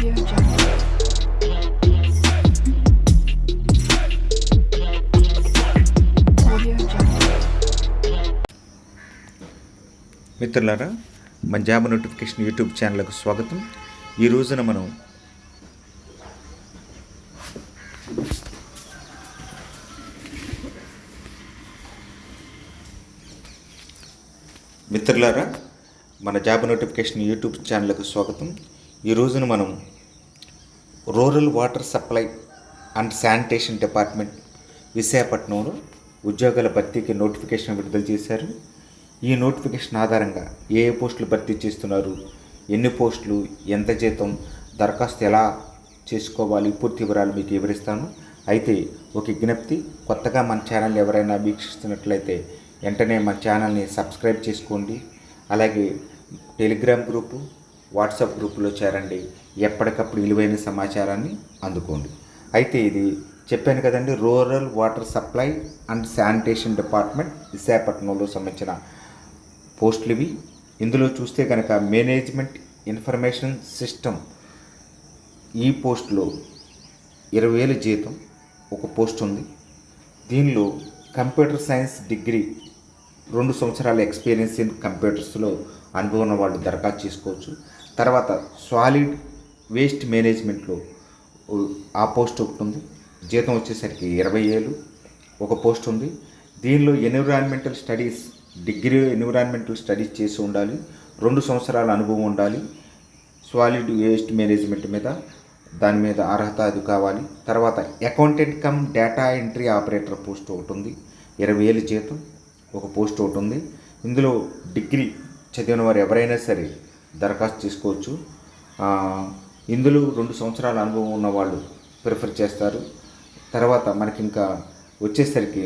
మిత్రులారా మన job notification YouTube ఛానల్కు స్వాగతం. ఈ రోజున మనం మిత్రులారా మన జాబ్ నోటిఫికేషన్ యూట్యూబ్ ఛానల్కు స్వాగతం. ఈ రోజున మనం rural water supply and sanitation department విశాఖపట్నంలో ఉద్యోగాల భర్తీకి నోటిఫికేషన్ విడుదల చేశారు. ఈ నోటిఫికేషన్ ఆధారంగా ఏ ఏ పోస్టులు భర్తీ చేస్తున్నారు ఎన్ని పోస్టులు ఎంత జీతం దరఖాస్తు ఎలా చేసుకోవాలి పూర్తి వివరాలు మీకు వివరిస్తాను. అయితే ఒక విజ్ఞప్తి కొత్తగా మన ఛానల్ ఎవరైనా వీక్షిస్తున్నట్లయితే వెంటనే మన ఛానల్ని సబ్స్క్రైబ్ చేసుకోండి. అలాగే టెలిగ్రామ్ గ్రూపు వాట్సాప్ గ్రూపులో చేరండి. ఎప్పటికప్పుడు విలువైన సమాచారాన్ని అందుకోండి. అయితే ఇది చెప్పాను కదండి rural water supply and sanitation department విశాఖపట్నంలో సంబంధించిన పోస్టులు ఇవి. ఇందులో చూస్తే కనుక మేనేజ్మెంట్ ఇన్ఫర్మేషన్ సిస్టమ్ ఈ పోస్ట్లో ఇరవై వేల జీతం ఒక పోస్ట్ ఉంది. దీనిలో కంప్యూటర్ సైన్స్ డిగ్రీ రెండు సంవత్సరాల ఎక్స్పీరియన్స్ ఇన్ కంప్యూటర్స్లో అనుభవం ఉన్న వాళ్ళు దరఖాస్తు చేసుకోవచ్చు. తర్వాత సాలిడ్ వేస్ట్ మేనేజ్మెంట్లో ఆ పోస్ట్ ఒకటి ఉంది జీతం వచ్చేసరికి ఇరవై ఏళ్ళు. ఒక పోస్ట్ ఉంది. దీనిలో environmental studies degree environmental studies చేసి ఉండాలి. రెండు సంవత్సరాల అనుభవం ఉండాలి. సాలిడ్ వేస్ట్ మేనేజ్మెంట్ మీద దాని మీద అర్హత అది కావాలి. తర్వాత accountant cum data entry operator post ఒకటి ఉంది ఇరవై ఏళ్ళు జీతం. ఒక పోస్ట్ ఒకటి ఉంది ఇందులో డిగ్రీ చదివిన వారు ఎవరైనా సరే దరఖాస్తు చేసుకోవచ్చు. ఇందులో రెండు సంవత్సరాల అనుభవం ఉన్న వాళ్ళు ప్రిఫర్ చేస్తారు. తర్వాత మనకి ఇంకా వచ్చేసరికి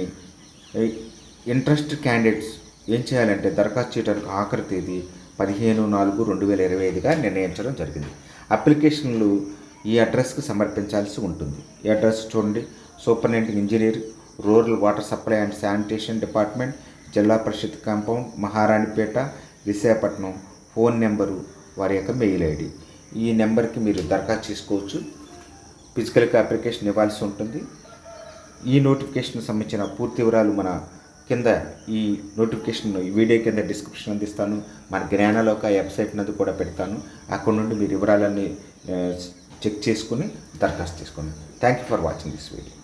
ఇంట్రెస్ట్ క్యాండిడేట్స్ ఏం చేయాలంటే దరఖాస్తు చేయడానికి ఆఖరి తేదీ పదిహేను నాలుగు రెండు వేల ఇరవై ఐదుగా నిర్ణయించడం జరిగింది. అప్లికేషన్లు ఈ అడ్రస్కి సమర్పించాల్సి ఉంటుంది. ఈ అడ్రస్ చూడండి. Superintendent engineer rural water supply and sanitation department Zilla Parishad compound Maharanipeta Visakhapatnam. Phone number వారి యొక్క మెయిల్ ఐడి. ఈ నెంబర్కి మీరు దరఖాస్తు చేసుకోవచ్చు. ఫిజికల్గా అప్లికేషన్ ఇవ్వాల్సి ఉంటుంది. ఈ నోటిఫికేషన్ సంబంధించిన పూర్తి వివరాలు మన కింద ఈ నోటిఫికేషన్ ఈ వీడియో కింద డిస్క్రిప్షన్ అందిస్తాను. మన జ్ఞానలోక వెబ్సైట్ నందు కూడా పెడతాను. అక్కడ నుండి మీరు వివరాలన్నీ చెక్ చేసుకుని దరఖాస్తు చేసుకోండి. Thank you for watching this video.